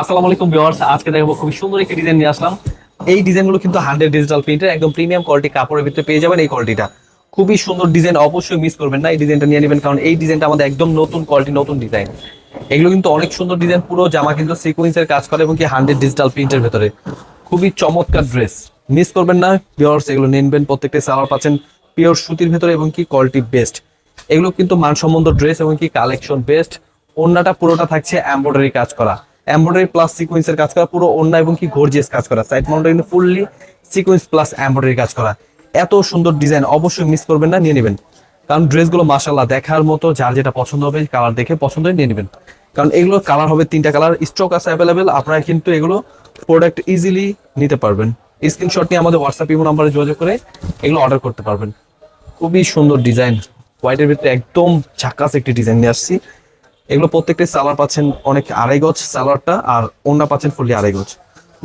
আসসালামু আলাইকুম ভিউয়ার্স, আজকে দেখাবো খুবই সুন্দর একটি ডিজাইন নিয়ে আসলাম। এই ডিজাইনগুলো কিন্তু হান্ড্রেড ডিজিটাল প্রিন্টের একদম প্রিমিয়াম কোয়ালিটি কাপড়ের ভিতরে পেয়ে যাবেন এই কোয়ালিটিটা খুবই সুন্দর ডিজাইন অবশ্যই মিস করবেন না এই ডিজাইনটা নিয়ে নেবেন, কারণ এই ডিজাইনটা আমাদের একদম নতুন কোয়ালিটি নতুন ডিজাইন এগুলো কিন্তু অনেক সুন্দর ডিজাইন পুরো জামা কিন্তু সিকোয়েন্সের কাজ করে এবং কি হান্ড্রেড ডিজিটাল প্রিন্টের ভেতরে। খুবই চমৎকার ড্রেস মিস করবেন না, ভিউয়ার্স, এগুলো নিনবেন প্রত্যেকটা সালোয়ার পাচ্ছেন পিওর সুতির ভেতরে এবং কি কোয়ালিটি বেস্ট এগুলো কিন্তু মানসম্মত ড্রেস এবং কি কালেকশন বেস্ট ওন্নাটা পুরোটা থাকছে এমব্রয়ডারি কাজ করা। এমব্রয়ডারি প্লাস সিকোয়েন্সের কাজ করা, পুরো ওন্না এবং কি গর্জিয়াস কাজ করা। সাইড মাউন্টটা কিন্তু ফুললি সিকোয়েন্স প্লাস এমব্রয়ডারি কাজ করা। এত সুন্দর ডিজাইন অবশ্যই মিস করবেন না, নিয়ে নেবেন। কারণ ড্রেসগুলো মাসাল্লাহ দেখার মতো যার যেটা পছন্দ হবে কালার দেখে পছন্দ নিয়ে নেবেন। কারণ এগুলো কালার হবে তিনটা কালার স্টক আছে অ্যাভেলেবেল আপনারা কিন্তু এগুলো প্রোডাক্ট ইজিলি নিতে পারবেন। স্ক্রিনশট নিয়ে আমাদের হোয়াটসঅ্যাপ ইমো নাম্বারে যোগাযোগ করে এগুলো অর্ডার করতে পারবেন। খুবই সুন্দর ডিজাইন হোয়াইটের ভিতরে একদম ঝাকাস একটি ডিজাইন নিয়ে আসছি। এগুলো প্রত্যেকটা সালোয়ার পাচ্ছেন অনেক আড়াই গজ সালোয়ারটা আর ওন্না পাচ্ছেন ফুললি আড়াই গজ।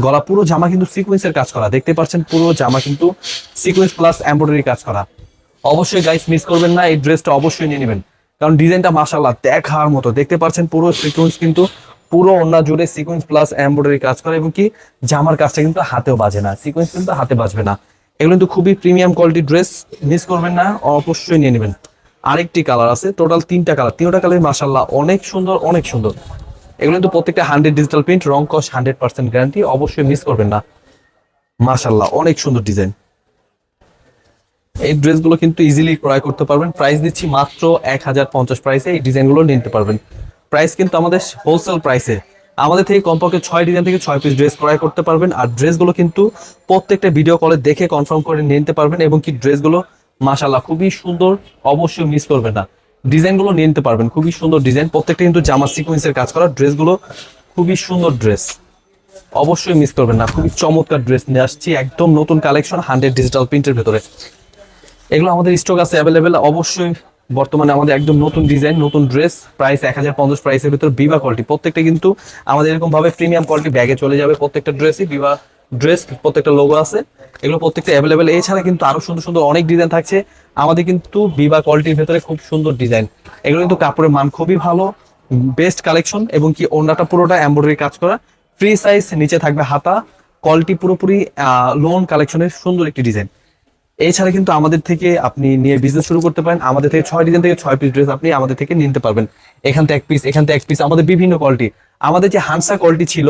গলা পুরো জামা কিন্তু সিকোয়েন্সের কাজ করা। দেখতে পাচ্ছেন পুরো জামা কিন্তু সিকোয়েন্স প্লাস এমব্রয়ডারি কাজ করা। অবশ্যই গাইস মিস করবেন না, এই ড্রেসটা অবশ্যই নিয়ে নেবেন। কারণ ডিজাইনটা মাশাআল্লাহ দেখার মতো। দেখতে পাচ্ছেন পুরো সিকোয়েন্স কিন্তু পুরো ওন্না জুড়ে সিকোয়েন্স প্লাস এমব্রয়ডারি কাজ করে এবং কি জামার কাজটা কিন্তু হাতেও বাজে না। সিকোয়েন্স কিন্তু হাতে বাজবে না। এগুলো কিন্তু খুবই প্রিমিয়াম কোয়ালিটি ড্রেস মিস করবেন না, অবশ্যই নিয়ে নেবেন। আরেকটি কালার আছে টোটাল তিনটা কালার তিনটা কালার মাসাল্লাহ অনেক সুন্দর অনেক সুন্দর। এগুলো কিন্তু প্রত্যেকটা হান্ড্রেড ডিজিটাল প্রিন্ট রং কস হান্ড্রেড পার্সেন্ট গ্যারান্টি অবশ্যই মিস করবেন না। মাসাল্লাহ অনেক সুন্দর ডিজাইন এই ড্রেসগুলো কিন্তু ইজিলি ক্রয় করতে পারবেন। প্রাইস দিচ্ছি মাত্র এক হাজার পঞ্চাশ প্রাইসে এই ডিজাইনগুলো নিতে পারবেন। প্রাইস কিন্তু আমাদের হোলসেল প্রাইসে আমাদের থেকে কমপক্ষে ছয় ডিজাইন থেকে ছয় পিস ড্রেস ক্রয় করতে পারবেন। আর ড্রেসগুলো কিন্তু প্রত্যেকটা ভিডিও কলে দেখে কনফার্ম করে নিতে পারবেন এবং কি ড্রেসগুলো মাশাল্লাহ খুবই সুন্দর, অবশ্যই মিস করবেন না। ডিজাইনগুলো নিয়ে নিতে পারবেন, খুবই সুন্দর ডিজাইন প্রত্যেকটা কিন্তু জামা সিকোয়েন্সের কাজ করা ড্রেসগুলো খুবই সুন্দর ড্রেস অবশ্যই মিস করবেন না, খুবই চমৎকার ড্রেস নিয়ে আসছি, একদম নতুন কালেকশন হান্ড্রেড ডিজিটাল প্রিন্টের ভেতরে। এগুলো আমাদের স্টক আছে অ্যাভেলেবেল অবশ্যই বর্তমানে আমাদের একদম নতুন ডিজাইন নতুন ড্রেস প্রাইস এক হাজার পঞ্চাশ প্রাইসের ভিতর বিবা কোয়ালিটি প্রত্যেকটা কিন্তু আমাদের এরকম ভাবে প্রিমিয়াম কোয়ালিটি ব্যাগে চলে যাবে প্রত্যেকটা ড্রেসই বিবা ড্রেস প্রত্যেকটা লোগো আছে। এগুলো প্রত্যেকটা অ্যাভেলেবেল এছাড়া কিন্তু আরও সুন্দর সুন্দর অনেক ডিজাইন থাকছে। আমাদের কিন্তু বিবা কোয়ালিটির ভেতরে খুব সুন্দর ডিজাইন এগুলো কিন্তু কাপড়ের মান খুবই ভালো বেস্ট কালেকশন এবং কি ওনাটা পুরোটা এমব্রয়ডারি কাজ করা। ফ্রি সাইজ নিচে থাকবে হাতা। কোয়ালিটি পুরোপুরি লোন কালেকশনের সুন্দর একটি ডিজাইন এছাড়া কিন্তু আমাদের থেকে আপনি নিয়ে বিজনেস শুরু করতে পারেন। আমাদের থেকে ছয় ডিজাইন থেকে ছয় পিস ড্রেস আপনি আমাদের থেকে নিতে পারবেন। এখান থেকে এক পিস এখান থেকে এক পিস আমাদের বিভিন্ন কোয়ালিটি আমাদের যে হানসা কোয়ালিটি ছিল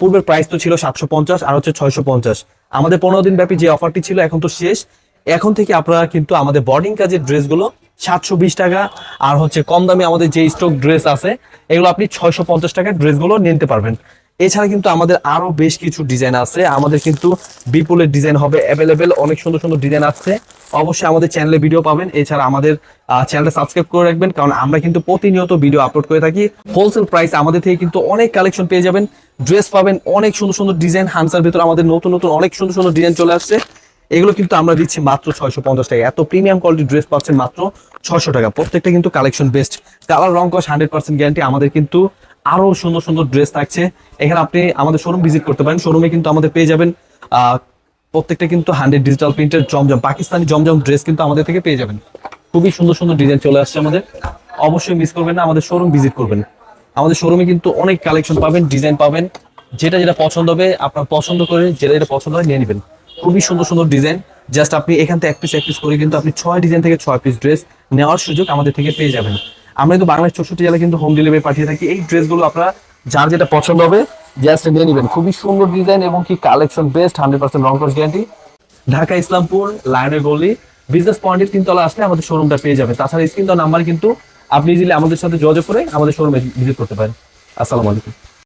পূর্বের প্রাইস তো ছিল সাতশো পঞ্চাশ, আর হচ্ছে ছয়শো পঞ্চাশ। আমাদের পনেরো দিন ব্যাপী যে অফারটি ছিল, এখন তো শেষ। এখন থেকে আপনারা কিন্তু আমাদের বর্ডিং কাজের ড্রেসগুলো সাতশো বিশ টাকা, আর হচ্ছে কম দামে আমাদের যে স্টক ড্রেস আছে, এগুলো আপনি ছয়শো পঞ্চাশ টাকার ড্রেসগুলো নিতে পারবেন। এছাড়া কিন্তু আমাদের আরও বেশ কিছু ডিজাইন আছে। আমাদের কিন্তু বিপুলের ডিজাইন হবে অ্যাভেলেবেল অনেক সুন্দর সুন্দর ডিজাইন আছে অবশ্যই আমাদের চ্যানেলে ভিডিও পাবেন। এছাড়া আমাদের চ্যানেলটা সাবস্ক্রাইব করে রাখবেন, কারণ আমরা কিন্তু প্রতিনিয়ত ভিডিও আপলোড করে থাকি। হোলসেল প্রাইস আমাদের থেকে কিন্তু অনেক কালেকশন পেয়ে যাবেন। ড্রেস পাবেন, অনেক সুন্দর সুন্দর ডিজাইন হানসার ভিতরে আমাদের নতুন নতুন অনেক সুন্দর সুন্দর ডিজাইন চলে আসছে। এগুলো কিন্তু আমরা দিচ্ছি মাত্র ছয়শো পঞ্চাশ টাকা। এত প্রিমিয়াম কোয়ালিটি ড্রেস পাচ্ছেন মাত্র ছয়শো টাকা। প্রত্যেকটা কিন্তু কালেকশন বেস্ট কালার রং কস হান্ড্রেড পার্সেন্ট গ্যারান্টি আমাদের কিন্তু আরও সুন্দর সুন্দর ড্রেস থাকছে। এখানে আপনি আমাদের শোরুম ভিজিট করতে পারেন। শোরুমে কিন্তু আমাদের পেয়ে যাবেন প্রত্যেকটা কিন্তু হান্ড্রেড ডিজিটাল প্রিন্টের জমজম, পাকিস্তানি জমজম ড্রেস কিন্তু আমাদের থেকে পেয়ে যাবেন। খুবই সুন্দর সুন্দর ডিজাইন চলে আসছে আমাদের। অবশ্যই মিস করবেন না, আমাদের শোরুম ভিজিট করবেন। আমাদের শোরুমে কিন্তু অনেক কালেকশন পাবেন ডিজাইন পাবেন। যেটা যেটা পছন্দ হবে, আপনার পছন্দ করে, যেটা যেটা পছন্দ হয় নিয়ে নেবেন। খুবই সুন্দর সুন্দর ডিজাইন জাস্ট আপনি এখান থেকে এক পিস এক পিস করে কিন্তু আপনি ছয় ডিজাইন থেকে ছয় পিস ড্রেস নেওয়ার সুযোগ আমাদের থেকে পেয়ে যাবেন। আমরা কিন্তু বাংলাদেশ চৌষট্টি জেলায় কিন্তু হোম ডেলিভারি পাঠিয়ে থাকি। এই ড্রেসগুলো আপনারা, যার যেটা পছন্দ হবে জাস্ট নিয়ে নেবেন। খুবই সুন্দর ডিজাইন এবং কি কালেকশন বেস্ট হান্ড্রেড পার্সেন্ট রং গ্যারান্টি ঢাকা, ইসলামপুর লাইনের গলি বিজনেস পয়েন্টের তিনতলা আসলে আমাদের শোরুমটা পেয়ে যাবে তাছাড়া স্ক্রিন নাম্বার কিন্তু আপনি ইজিলি আমাদের সাথে যোগাযোগ করে আমাদের শোরুমে ভিজিট করতে পারেন। আসসালামু আলাইকুম।